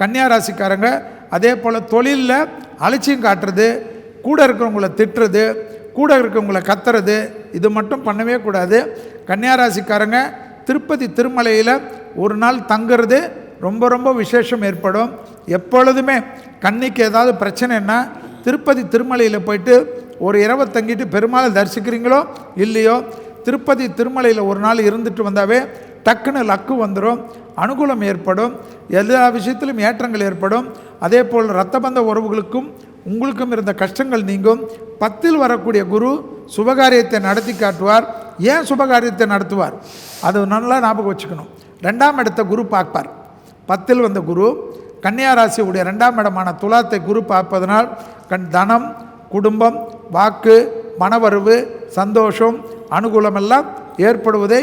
கன்னியா ராசிக்காரங்க அதே போல் தொழிலில் அலட்சியம் காட்டுறது கூட இருக்கிறவங்கள திட்டுறது கூட இருக்கிறவங்கள கத்துறது இது மட்டும் பண்ணவே கூடாது. கன்னியா ராசிக்காரங்க திருப்பதி திருமலையில் ஒரு நாள் தங்குறது ரொம்ப ரொம்ப விசேஷம் ஏற்படும். எப்பொழுதுமே கண்ணிக்கு ஏதாவது பிரச்சனைன்னா திருப்பதி திருமலையில் போயிட்டு ஒரு இரவை தங்கிட்டு பெருமாளை தரிசிக்கிறீங்களோ இல்லையோ திருப்பதி திருமலையில் ஒரு நாள் இருந்துட்டு வந்தாவே டக்குன்னு லக்கு வந்துடும் அனுகூலம் ஏற்படும் எல்லா விஷயத்திலும் ஏற்றங்கள் ஏற்படும். அதே போல் இரத்தபந்த உறவுகளுக்கும் உங்களுக்கும் இருந்த கஷ்டங்கள் நீங்கும். பத்தில் வரக்கூடிய குரு சுபகாரியத்தை நடத்தி காட்டுவார். ஏன் சுபகாரியத்தை நடத்துவார்? அது நல்லா ஞாபகம் வச்சுக்கணும். ரெண்டாம் இடத்த குரு பார்ப்பார். பத்தில் வந்த குரு கன்னியாராசியுடைய ரெண்டாம் இடமான துலாத்தை குரு பார்ப்பதனால் கண் தனம் குடும்பம் வாக்கு மனவரவு சந்தோஷம் அனுகூலமெல்லாம் ஏற்படுவதை